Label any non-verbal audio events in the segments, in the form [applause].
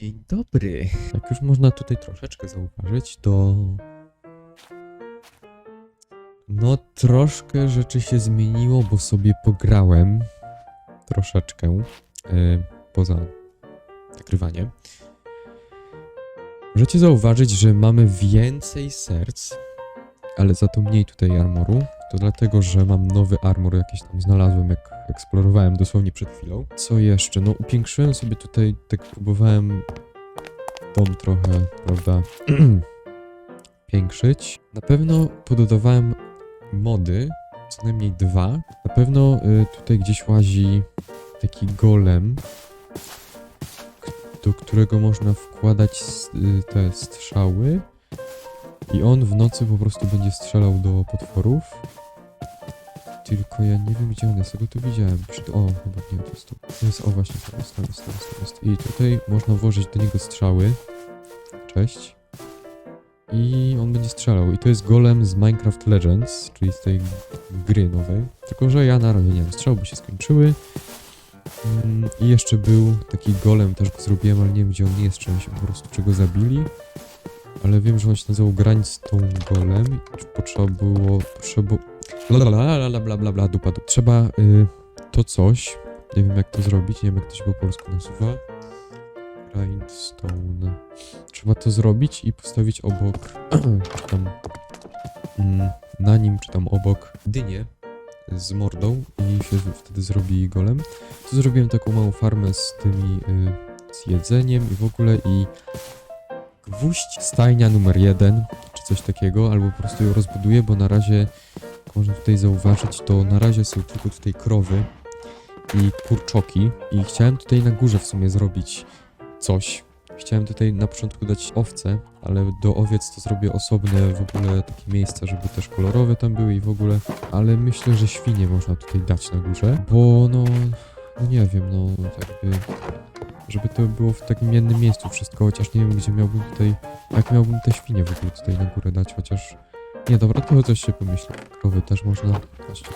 Dzień dobry. Jak już można tutaj troszeczkę zauważyć, to. No, troszkę rzeczy się zmieniło, bo sobie pograłem troszeczkę yy, poza nagrywaniem. Możecie zauważyć, że mamy więcej serc, ale za to mniej tutaj armoru. To dlatego, że mam nowy armor jakiś tam znalazłem, jak eksplorowałem dosłownie przed chwilą. Co jeszcze? No, upiększyłem sobie tutaj, tak próbowałem dom trochę, prawda, [clears throat] piększyć. Na pewno pododawałem mody, co najmniej dwa. Na pewno y, tutaj gdzieś łazi taki golem, do którego można wkładać y, te strzały. I on w nocy po prostu będzie strzelał do potworów. Tylko ja nie wiem gdzie on jest, ja tu widziałem. O, chyba nie, to jest. To jest, o właśnie, to jest, to jest, to jest, to jest. I tutaj można włożyć do niego strzały. Cześć. I on będzie strzelał. I to jest golem z Minecraft Legends, czyli z tej gry nowej. Tylko, że ja na razie nie wiem, strzały by się skończyły. Mm, I jeszcze był taki golem, też go zrobiłem, ale nie wiem gdzie on jest, czy oni się po prostu czego zabili. Ale wiem, że on się nazywał Grindstone Golem. i Potrzeba było. Potrzeba. Bla bla bla bla dupa. Trzeba y, to coś. Nie wiem jak to zrobić, nie wiem jak to się po polsku nazywa. Grindstone. Trzeba to zrobić i postawić obok. czy [clears throat] tam. Mm, na nim, czy tam obok dynię z mordą i się wtedy zrobi golem. Tu zrobiłem taką małą farmę z tymi. Y, z jedzeniem i w ogóle i gwóźdź stajnia numer jeden, czy coś takiego, albo po prostu ją rozbuduję, bo na razie, można tutaj zauważyć, to na razie są tylko tutaj krowy i kurczoki i chciałem tutaj na górze w sumie zrobić coś. Chciałem tutaj na początku dać owce, ale do owiec to zrobię osobne w ogóle takie miejsca, żeby też kolorowe tam były i w ogóle, ale myślę, że świnie można tutaj dać na górze, bo no, no nie wiem, no jakby żeby to było w takim jednym miejscu wszystko, chociaż nie wiem, gdzie miałbym tutaj, jak miałbym te świnie w ogóle tutaj na górę dać, chociaż, nie, dobra, to coś się pomyśli. Krowy też można, tu.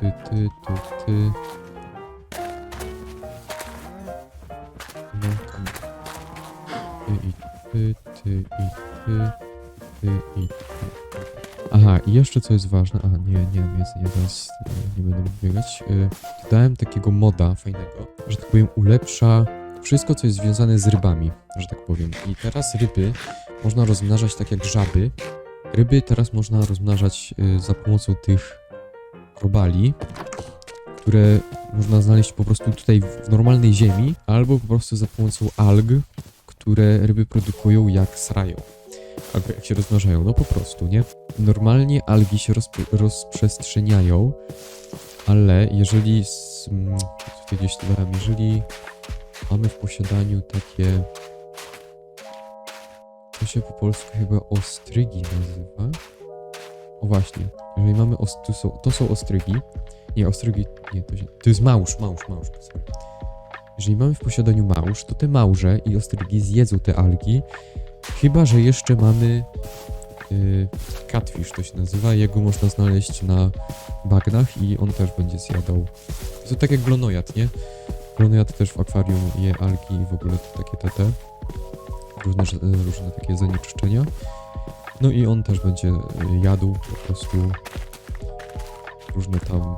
Ty, ty, ty, ty. No, tam. Ty i ty, ty i ty, ty i ty. Aha, i jeszcze co jest ważne, aha, nie, nie mam jedzenia, teraz y, nie będę mógł biegać. Y, dodałem takiego moda fajnego, że tak powiem ulepsza wszystko, co jest związane z rybami, że tak powiem. I teraz ryby można rozmnażać tak jak żaby. Ryby teraz można rozmnażać y, za pomocą tych robali, które można znaleźć po prostu tutaj w normalnej ziemi, albo po prostu za pomocą alg, które ryby produkują jak srają. Albo jak się rozmnażają, no po prostu, nie? Normalnie algi się rozp- rozprzestrzeniają, ale jeżeli z, mm, tutaj gdzieś to dałem, jeżeli mamy w posiadaniu takie to się po polsku chyba ostrygi nazywa. O właśnie, jeżeli mamy są, to są ostrygi. Nie, ostrygi, nie, to, się, to jest małż, małż, małż. Jeżeli mamy w posiadaniu małż, to te małże i ostrygi zjedzą te algi, chyba że jeszcze mamy yy, catfish to się nazywa, jego można znaleźć na bagnach i on też będzie zjadał. To tak jak glonojad, nie? Glonojad też w akwarium je algi i w ogóle to takie te, różne, różne takie zanieczyszczenia. No i on też będzie y, jadł po prostu różne tam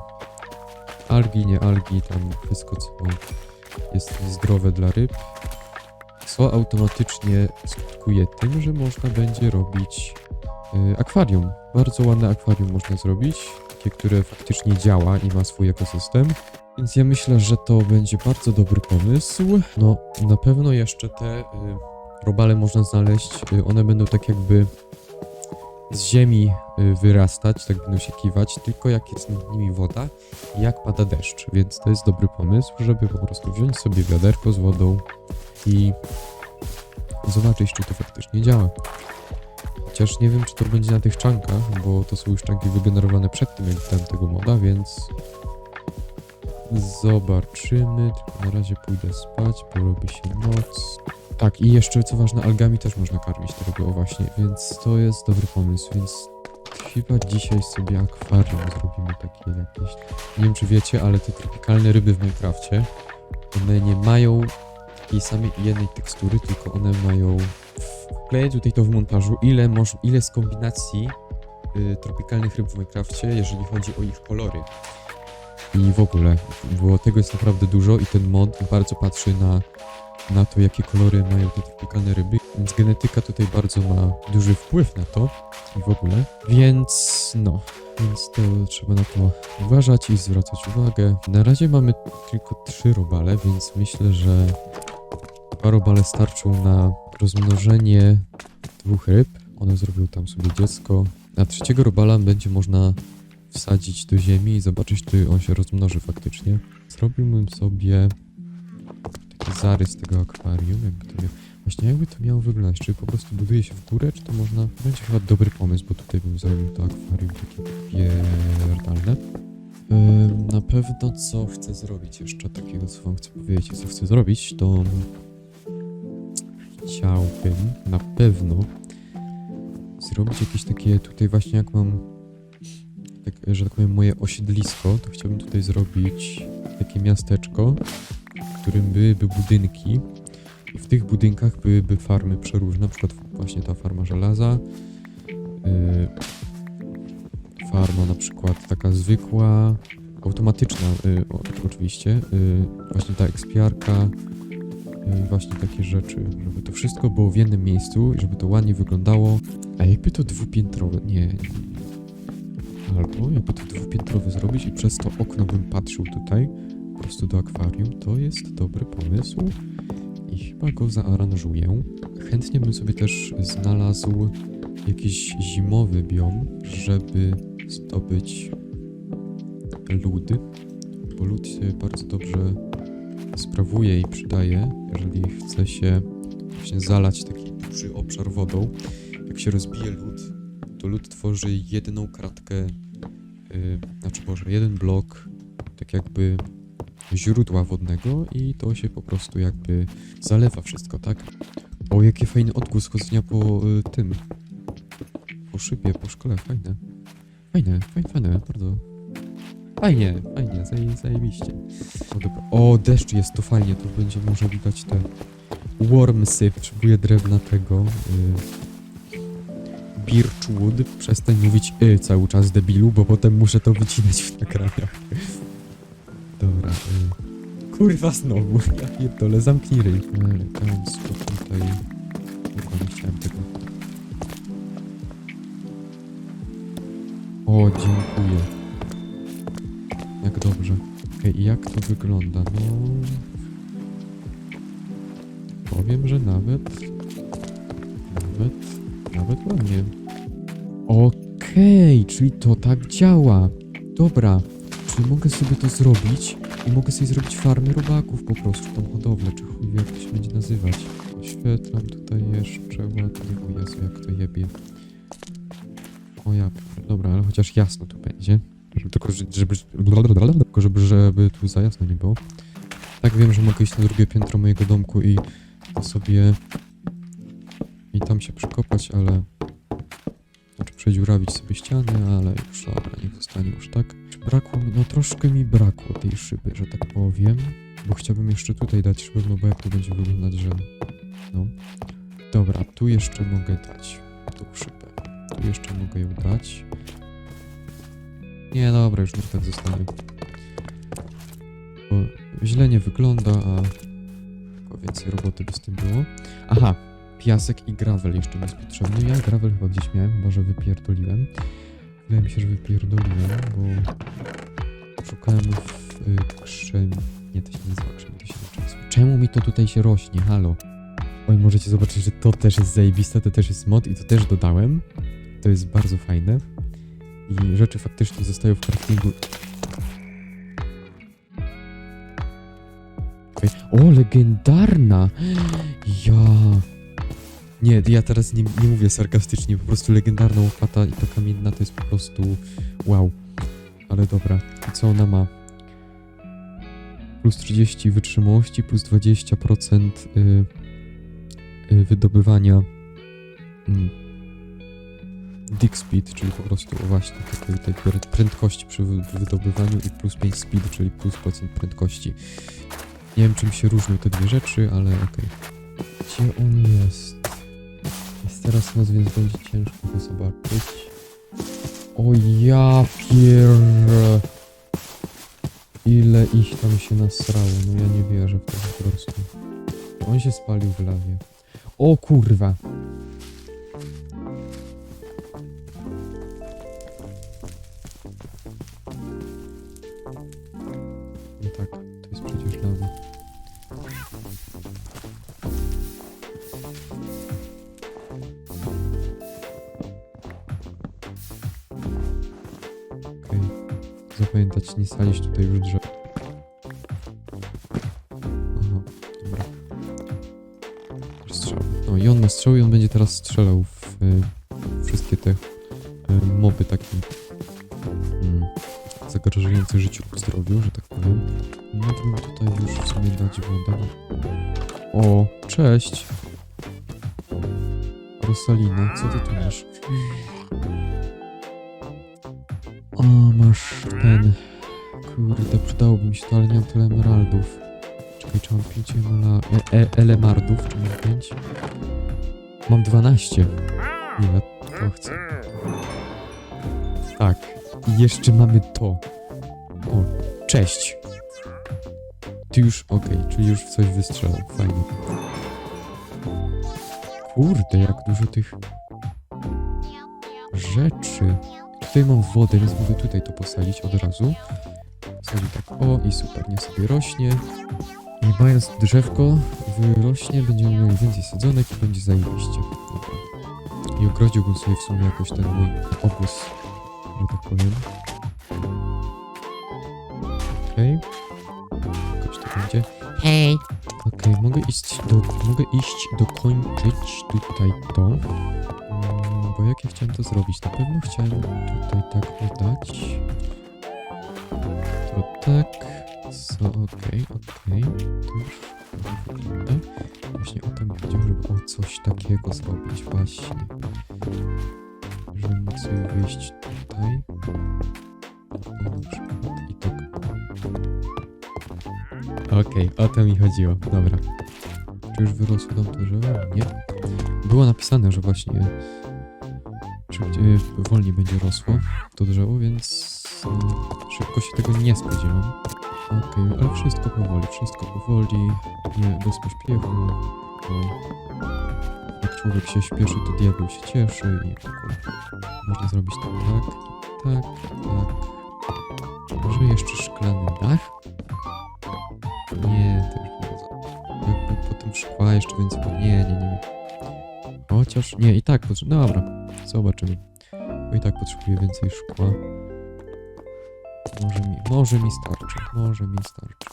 algi, nie algi, tam wszystko co jest zdrowe dla ryb, co automatycznie skutkuje tym, że można będzie robić y, akwarium. Bardzo ładne akwarium można zrobić, takie, które faktycznie działa i ma swój ekosystem. Więc ja myślę, że to będzie bardzo dobry pomysł. No, na pewno jeszcze te y, robale można znaleźć. Y, one będą tak jakby z ziemi y, wyrastać, tak będą się kiwać, tylko jak jest nad nimi woda jak pada deszcz. Więc to jest dobry pomysł, żeby po prostu wziąć sobie wiaderko z wodą i zobaczyć, czy to faktycznie działa. Chociaż nie wiem, czy to będzie na tych czankach, bo to są już czanki wygenerowane przed tym, jak dałem tego moda, więc zobaczymy. Tylko na razie pójdę spać, bo robi się noc. Tak, i jeszcze co ważne, algami też można karmić tego, o właśnie, więc to jest dobry pomysł, więc chyba dzisiaj sobie akwarium zrobimy takie jakieś. Nie wiem, czy wiecie, ale te tropikalne ryby w Minecrafcie, one nie mają takiej samej jednej tekstury, tylko one mają... Wkleję tutaj to w montażu, ile, moż... ile z kombinacji y, tropikalnych ryb w Minecrafcie, jeżeli chodzi o ich kolory. I w ogóle, bo tego jest naprawdę dużo i ten mod bardzo patrzy na, na to, jakie kolory mają te tropikalne ryby, więc genetyka tutaj bardzo ma duży wpływ na to i w ogóle. Więc no, więc to trzeba na to uważać i zwracać uwagę. Na razie mamy tylko trzy robale, więc myślę, że dwa robale starczą na rozmnożenie dwóch ryb. One zrobią tam sobie dziecko. A trzeciego robala będzie można wsadzić do ziemi i zobaczyć, czy on się rozmnoży faktycznie. Zrobiłbym sobie zarys tego akwarium, jakby to miało... Właśnie jakby to miało wyglądać? Czy po prostu buduje się w górę, czy to można... Będzie chyba dobry pomysł, bo tutaj bym zrobił to akwarium takie pierdalne. Na pewno co chcę zrobić jeszcze takiego, co wam chcę powiedzieć co chcę zrobić, to chciałbym na pewno zrobić jakieś takie tutaj właśnie jak mam tak, że tak powiem moje osiedlisko, to chciałbym tutaj zrobić takie miasteczko, którym byłyby budynki i w tych budynkach byłyby farmy przeróżne, na przykład właśnie ta farma żelaza, yy, farma na przykład taka zwykła, automatyczna o, oczywiście, yy, właśnie ta ekspiarka i właśnie takie rzeczy, żeby to wszystko było w jednym miejscu i żeby to ładnie wyglądało. A jakby to dwupiętrowe, nie, nie. Albo jakby to dwupiętrowe zrobić i przez to okno bym patrzył tutaj, prostu do akwarium, to jest dobry pomysł i chyba go zaaranżuję. Chętnie bym sobie też znalazł jakiś zimowy biom, żeby zdobyć lód, bo lód się bardzo dobrze sprawuje i przydaje, jeżeli chce się właśnie zalać taki duży obszar wodą. Jak się rozbije lód, to lód tworzy jedną kratkę, yy, znaczy Boże, jeden blok, tak jakby źródła wodnego i to się po prostu jakby zalewa wszystko, tak? O, jaki fajny odgłos chodzenia po y, tym, po szybie, po szkole, fajne. Fajne, fajne, fajne, bardzo. Fajnie, fajnie, zaje, zajebiście. O, dobra. o, deszcz jest, to fajnie, to będzie można widać te wormsy. Potrzebuję drewna tego. Y, Birchwood. Przestań mówić y cały czas debilu, bo potem muszę to wycinać w nagraniach. Dobra. Kurwa znowu. [laughs] Ja pierdolę, zamknij ryj. Elegancko tutaj. Kurwa, nie chciałem tego. O, dziękuję. Jak dobrze. Okej, i jak to wygląda? No... Powiem, że nawet... Nawet... Nawet ładnie. Okej, czyli to tak działa. Dobra, czyli mogę sobie to zrobić i mogę sobie zrobić farmy robaków po prostu, tą hodowlę, czy chuj jak to się będzie nazywać. Oświetlam tutaj jeszcze ładnie, o Jezu, jak to jebie. O ja, dobra, ale chociaż jasno tu będzie. Tylko, żeby, tylko żeby, żeby tu za jasno nie było. Tak wiem, że mogę iść na drugie piętro mojego domku i sobie i tam się przykopać, ale znaczy przedziurawić sobie ściany, ale już dobra, niech zostanie już tak. Brakło mi, no troszkę mi brakło tej szyby, że tak powiem, bo chciałbym jeszcze tutaj dać szybę, no bo jak to będzie wyglądać, że no. Dobra, tu jeszcze mogę dać tą szybę. Tu jeszcze mogę ją dać. Nie, dobra, już niech tak zostanie. Bo źle nie wygląda, a tylko więcej roboty by z tym było. Aha, piasek i gravel jeszcze jest potrzebny. Ja gravel chyba gdzieś miałem, chyba że wypierdoliłem. Wydaje mi się, że wypierdoliłem, bo szukałem w y, krzem... Nie, to się nie nazywa krzem, to się nazywa. Czemu mi to tutaj się rośnie? Halo. Oj, możecie zobaczyć, że to też jest zajebiste, to też jest mod i to też dodałem. To jest bardzo fajne. I rzeczy faktycznie zostają w craftingu. O, legendarna! Ja. Nie, ja teraz nie, nie mówię sarkastycznie, po prostu legendarna łopata i ta kamienna to jest po prostu wow. Ale dobra, i co ona ma? Plus 30 wytrzymałości, plus 20% y, y, wydobywania dig speed, czyli po prostu właśnie takiej, tej prę- prędkości przy wy- wydobywaniu i plus 5 speed, czyli plus procent prędkości. Nie wiem, czym się różnią te dwie rzeczy, ale okej. Gdzie on jest? Teraz noc, więc będzie ciężko go zobaczyć. O ja pier... Ile ich tam się nasrało, no ja nie wierzę w to po prostu. On się spalił w lawie. O kurwa! Nie salić tutaj już drzew. Aha, dobra. Strzał. No i on ma strzał i on będzie teraz strzelał w y, wszystkie te y, moby takie mm, zagrażające życiu lub zdrowiu, że tak powiem. Mógłbym tutaj już w sumie dać wodę. O, cześć! Rosalina, co ty tu masz? O, masz ten... Kurde, przydałoby mi się to, ale nie mam tyle emeraldów. Czekaj, czy mam 5 emela... e, e, elemardów? Czy mam 5? Mam 12. Ile to chcę? Tak. I jeszcze mamy to. O, cześć. Ty już, okej, czyli już w coś wystrzelał. Fajnie. Kurde, jak dużo tych rzeczy. Tutaj mam wodę, więc mogę tutaj to posadzić od razu. Posadzić tak, o i super, nie sobie rośnie. I mając drzewko, wyrośnie, będziemy mieli więcej sadzonek i będzie zajebiście. Dobra. I ogrodziłbym sobie w sumie jakoś ten mój obóz, że tak powiem. Okej. Jakoś to będzie. Hej, Okej, mogę iść do, mogę iść dokończyć tutaj to. Mm, Bo jak ja chciałem to zrobić? Na pewno chciałem tutaj tak oddać. To tak. So, okej, okej. To już. Właśnie o to mi chodziło, żeby o coś takiego zrobić, właśnie. Żeby móc wyjść tutaj. O, i tak. Okej, o to mi chodziło. Dobra. Czy już wyrosło tam to drzewo? Nie. Było napisane, że właśnie szybciej, wolniej będzie rosło to drzewo, więc szybko się tego nie spodziewam. Okej, ale wszystko powoli, wszystko powoli, nie bez pośpiechu, jak człowiek się śpieszy, to diabeł się cieszy i w ogóle można zrobić to tak, tak, tak. Może jeszcze szklany dach? Nie, to już za... Jakby potem szkła jeszcze więcej... po- Nie, nie, nie. nie. Chociaż... Nie, i tak potrzebuję... No dobra, zobaczymy. Bo i tak potrzebuję więcej szkła. Może mi, może mi starczy, może mi starczy.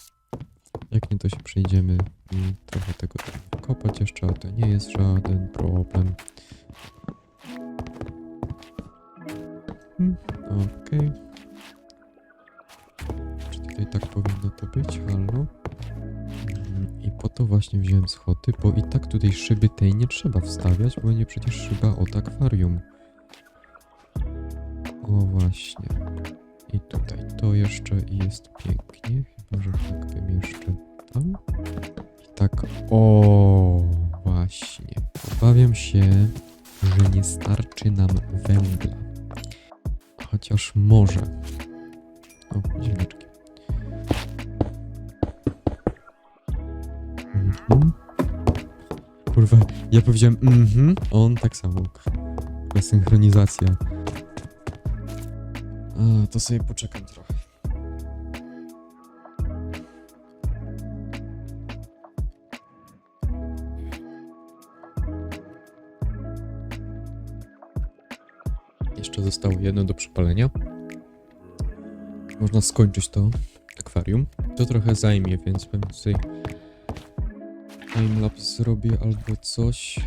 Jak nie, to się przejdziemy i trochę tego kopać jeszcze, a to nie jest żaden problem. Hmm, Okej. Czy tutaj tak powinno to być? Halo? Mm, I po to właśnie wziąłem schody, bo i tak tutaj szyby tej nie trzeba wstawiać, bo nie przecież szyba od akwarium. O właśnie. I tutaj to jeszcze jest pięknie. Chyba, że tak bym jeszcze tam. I tak, o właśnie. Obawiam się, że nie starczy nam węgla. Chociaż może. O, ziemniaczki. Mhm. Kurwa, ja powiedziałem mhm, on tak samo. Synchronizacja. A, to sobie poczekam trochę. Jeszcze zostało jedno do przypalenia. Można skończyć to akwarium. To trochę zajmie, więc bym tutaj timelapse zrobię albo coś.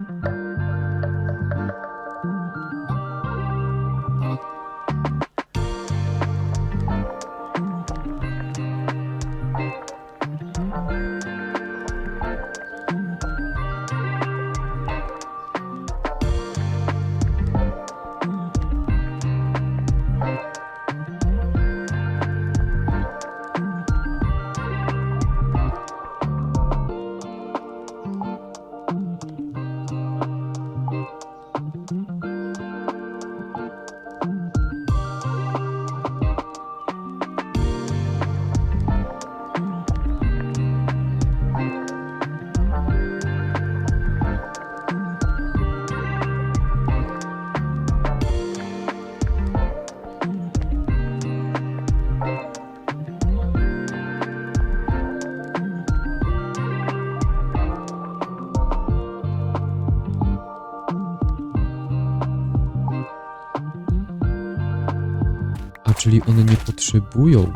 One nie potrzebują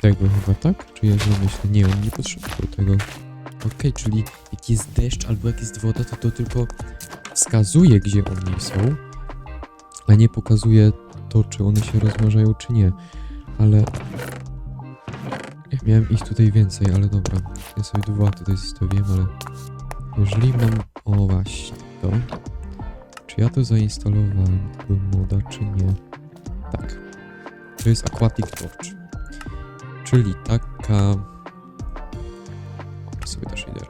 tego chyba, tak? Czy ja źle myślę? Nie, one nie potrzebują tego. Okej, czyli jak jest deszcz albo jak jest woda, to to tylko wskazuje, gdzie one są, a nie pokazuje to, czy one się rozmnażają, czy nie. Ale... Ja miałem ich tutaj więcej, ale dobra. Ja sobie dwa tutaj zostawiłem, ale... Jeżeli mam... O, właśnie, to... Czy ja to zainstalowałem, tego moda, czy nie? Tak. To jest Aquatic Torch. Czyli taka... sobie te shadery.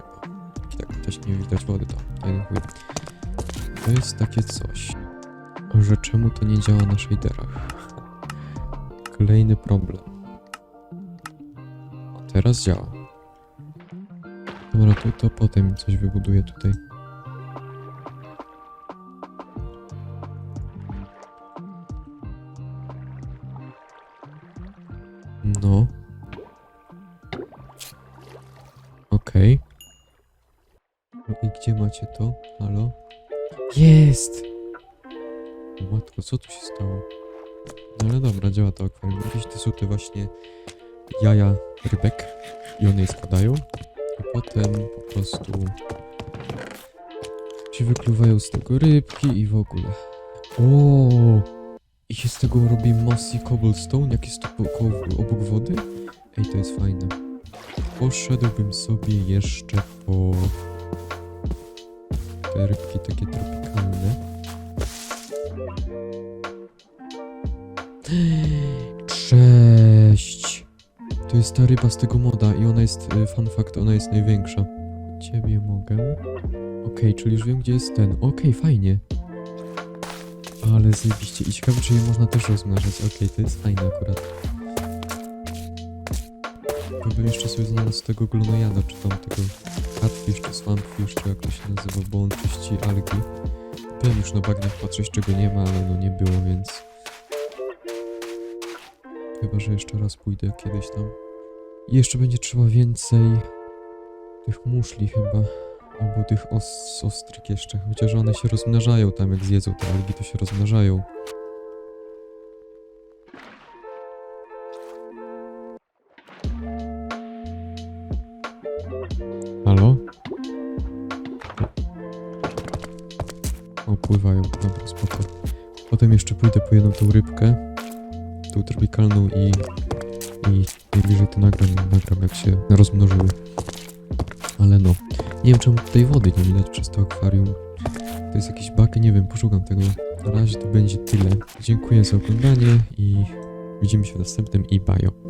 I tak też nie widać wody, to. To jest takie coś, że czemu to nie działa na shaderach? Kolejny problem. O, teraz działa. Dobra, to, to potem coś wybuduję tutaj. No. Okej. No i gdzie macie to? Halo? Jest! Matko, co tu się stało? No ale dobra, działa to akwarium. Jakieś te właśnie jaja rybek i one je składają. I potem po prostu się wykluwają z tego rybki i w ogóle. O! I się z tego robi mossy cobblestone, jak jest koło, obok wody? Ej, to jest fajne. Poszedłbym sobie jeszcze po te rybki takie tropikalne. Cześć! To jest ta ryba z tego moda i ona jest, y, fun fact, ona jest największa. Ciebie mogę? Okej, czyli już wiem gdzie jest ten. Okej, fajnie. Ale zajebiście. I ciekawe, czy je można też rozmnażać. Okej, to jest fajne akurat. Gdybym jeszcze sobie znalazł tego glonojada, czy tam tego catfish, czy swampfish, czy jak to się nazywa, bo on czyści algi. Byłem już na bagnach patrzeć, czego nie ma, ale no nie było, więc... Chyba, że jeszcze raz pójdę kiedyś tam. I jeszcze będzie trzeba więcej tych muszli chyba. Albo tych os jeszcze. Chociaż one się rozmnażają tam, jak zjedzą te algi, to się rozmnażają. Halo? O, pływają. Dobra, spoko. Potem jeszcze pójdę po jedną tą rybkę. Tą tropikalną i... I najbliżej to nagram, nagram jak się rozmnożyły. Ale no. Nie wiem czemu tutaj wody nie widać przez to akwarium. To jest jakiś bug, nie wiem, poszukam tego. Na razie to będzie tyle. Dziękuję za oglądanie i widzimy się w następnym i bajo.